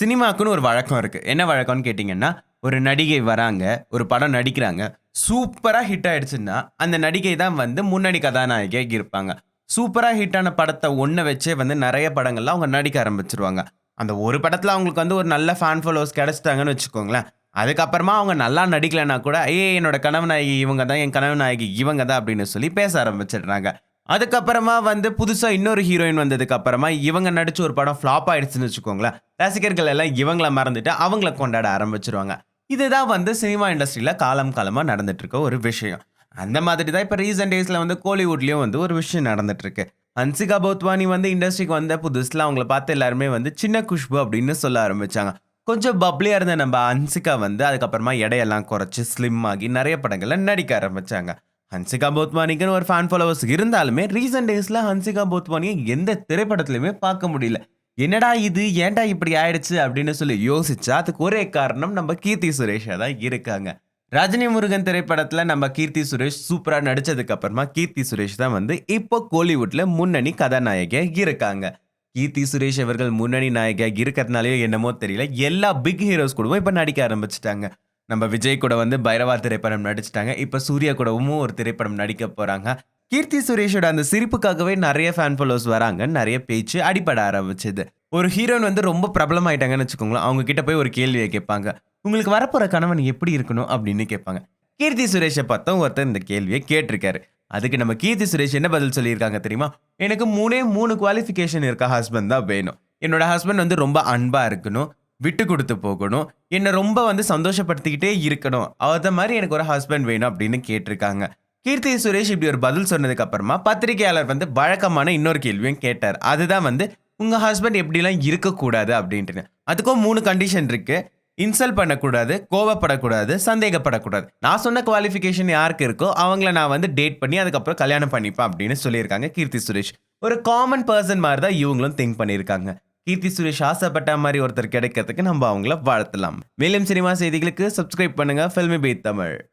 சினிமாக்குன்னு ஒரு வழக்கம் இருக்குது என்ன வழக்கம்னு கேட்டிங்கன்னா ஒரு நடிகை வராங்க ஒரு படம் நடிக்கிறாங்க சூப்பராக ஹிட் ஆயிடுச்சுன்னா அந்த நடிகை தான் வந்து முன்னணி கதாநாயகியாக இருப்பாங்க. சூப்பராக ஹிட்டான படத்தை ஒன்றை வச்சே வந்து நிறைய படங்கள்லாம் அவங்க நடிக்க ஆரம்பிச்சிருவாங்க. அந்த ஒரு படத்தில் அவங்களுக்கு வந்து ஒரு நல்ல ஃபேன் ஃபாலோவர்ஸ் கிடச்சிட்டாங்கன்னு வச்சுக்கோங்களேன். அதுக்கப்புறமா அவங்க நல்லா நடிக்கலைன்னா கூட ஐயே என்னோட கனவு நாயகி இவங்க தான் என் கனவு நாயகி இவங்க தான் அப்படின்னு சொல்லி பேச ஆரம்பிச்சிடுறாங்க. அதுக்கப்புறமா வந்து புதுசாக இன்னொரு ஹீரோயின் வந்ததுக்கு அப்புறமா இவங்க நடிச்ச ஒரு படம் ஃப்ளாப் ஆயிடுச்சுன்னு வச்சுக்கோங்களேன். ரசிகர்கள் எல்லாம் இவங்கள மறந்துட்டு அவங்கள கொண்டாட ஆரம்பிச்சிருவாங்க. இதுதான் வந்து சினிமா இண்டஸ்ட்ரியில் காலம் காலமாக நடந்துட்டு இருக்க ஒரு விஷயம். அந்த மாதிரி தான் இப்போ ரீசெண்ட் டேஸில் வந்து கோலிவுட்லேயும் வந்து ஒரு விஷயம் நடந்துட்டுருக்கு. ஹன்சிகா போத்வானி வந்து இண்டஸ்ட்ரிக்கு வந்த புதுசில் அவங்கள பார்த்து எல்லாருமே வந்து சின்ன குஷ்பு அப்படின்னு சொல்ல ஆரம்பிச்சாங்க. கொஞ்சம் பப்ளியாக இருந்த நம்ம ஹன்சிகா வந்து அதுக்கப்புறமா எடையெல்லாம் குறைச்சி ஸ்லிம் ஆகி நிறைய படங்களில் நடிக்க ஆரம்பிச்சாங்க. ஹன்சிகா போத்வானிக்குன்னு ஒரு ஃபேன் ஃபாலோவர்ஸ் இருந்தாலுமே ரீசெண்ட் டேஸில் ஹன்சிகா போத்வானியை எந்த திரைப்படத்துலையுமே பார்க்க முடியல. என்னடா இது? ஏன்டா இப்படி ஆயிடுச்சு? அப்படின்னு சொல்லி யோசிச்சா அதுக்கு ஒரே காரணம் நம்ம கீர்த்தி சுரேஷா தான் இருக்காங்க. ரஜினி முருகன் திரைப்படத்தில் நம்ம கீர்த்தி சுரேஷ் சூப்பராக நடித்ததுக்கு அப்புறமா கீர்த்தி சுரேஷ் தான் வந்து இப்போ கோலிவுட்டில் முன்னணி கதாநாயகியாக இருக்காங்க. கீர்த்தி சுரேஷ் அவர்கள் முன்னணி நாயகியாக இருக்கிறதுனாலயோ என்னமோ தெரியல. எல்லா பிக் ஹீரோஸ் கூடவும் இப்போ நடிக்க ஆரம்பிச்சிட்டாங்க. நம்ம விஜய் கூட வந்து பைரவா திரைப்படம் நடிச்சிட்டாங்க. இப்போ சூர்யா கூடவும் ஒரு திரைப்படம் நடிக்க போகிறாங்க கீர்த்தி சுரேஷோட அந்த சிரிப்புக்காகவே நிறைய ஃபேன் ஃபாலோஸ் வராங்க நிறைய பேச்சு அடிப்பட ஆரம்பிச்சது. ஒரு ஹீரோயின் வந்து ரொம்ப பிரபலம் ஆயிட்டாங்கன்னு வச்சுக்கோங்களேன் அவங்க கிட்ட போய் ஒரு கேள்வியை கேட்பாங்க. உங்களுக்கு வரப்போற கணவன் எப்படி இருக்கணும்? அப்படின்னு கேட்பாங்க. கீர்த்தி சுரேஷை பார்த்தோம் ஒருத்தர் இந்த கேள்வியை கேட்டிருக்காரு. அதுக்கு நம்ம கீர்த்தி சுரேஷ் என்ன பதில் சொல்லியிருக்காங்க தெரியுமா? எனக்கு மூணே மூணு குவாலிஃபிகேஷன் இருக்க ஹஸ்பண்ட் தான் வேணும். என்னோட ஹஸ்பண்ட் வந்து ரொம்ப அன்பா இருக்கணும் விட்டு கொடுத்து போகணும் என்னை ரொம்ப வந்து சந்தோஷப்படுத்திக்கிட்டே இருக்கணும். அதை மாதிரி எனக்கு ஒரு ஹஸ்பண்ட் வேணும் அப்படின்னு கேட்டிருக்காங்க. கீர்த்தி சுரேஷ் இப்படி ஒரு பதில் சொன்னதுக்கு அப்புறமா பத்திரிகையாளர் வந்து வழக்கமான இன்னொரு கேள்வியும் கேட்டார். அதுதான் வந்து உங்க ஹஸ்பண்ட் எப்படிலாம் இருக்கக்கூடாது? அப்படின்ட்டு அதுக்கும் மூணு கண்டிஷன் இருக்கு. இன்சல்ட் பண்ணக்கூடாது கோவப்படக்கூடாது சந்தேகப்படக்கூடாது. நான் சொன்ன குவாலிஃபிகேஷன் யாருக்கு இருக்கோ அவங்கள நான் வந்து டேட் பண்ணி அதுக்கப்புறம் கல்யாணம் பண்ணிப்பேன் அப்படின்னு சொல்லியிருக்காங்க கீர்த்தி சுரேஷ். ஒரு காமன் பர்சன் மாதிரி தான் இவங்களும் திங்க் பண்ணியிருக்காங்க. கீர்த்தி சுரேஷ் ஆசைப்பட்ட மாதிரி ஒருத்தர் கிடைக்கிறதுக்கு நம்ம அவங்கள வாழ்த்தலாம். மேலும் சினிமா செய்திகளுக்கு சப்ஸ்கிரைப் பண்ணுங்க. ஃபில்மி பீத் தமிழ்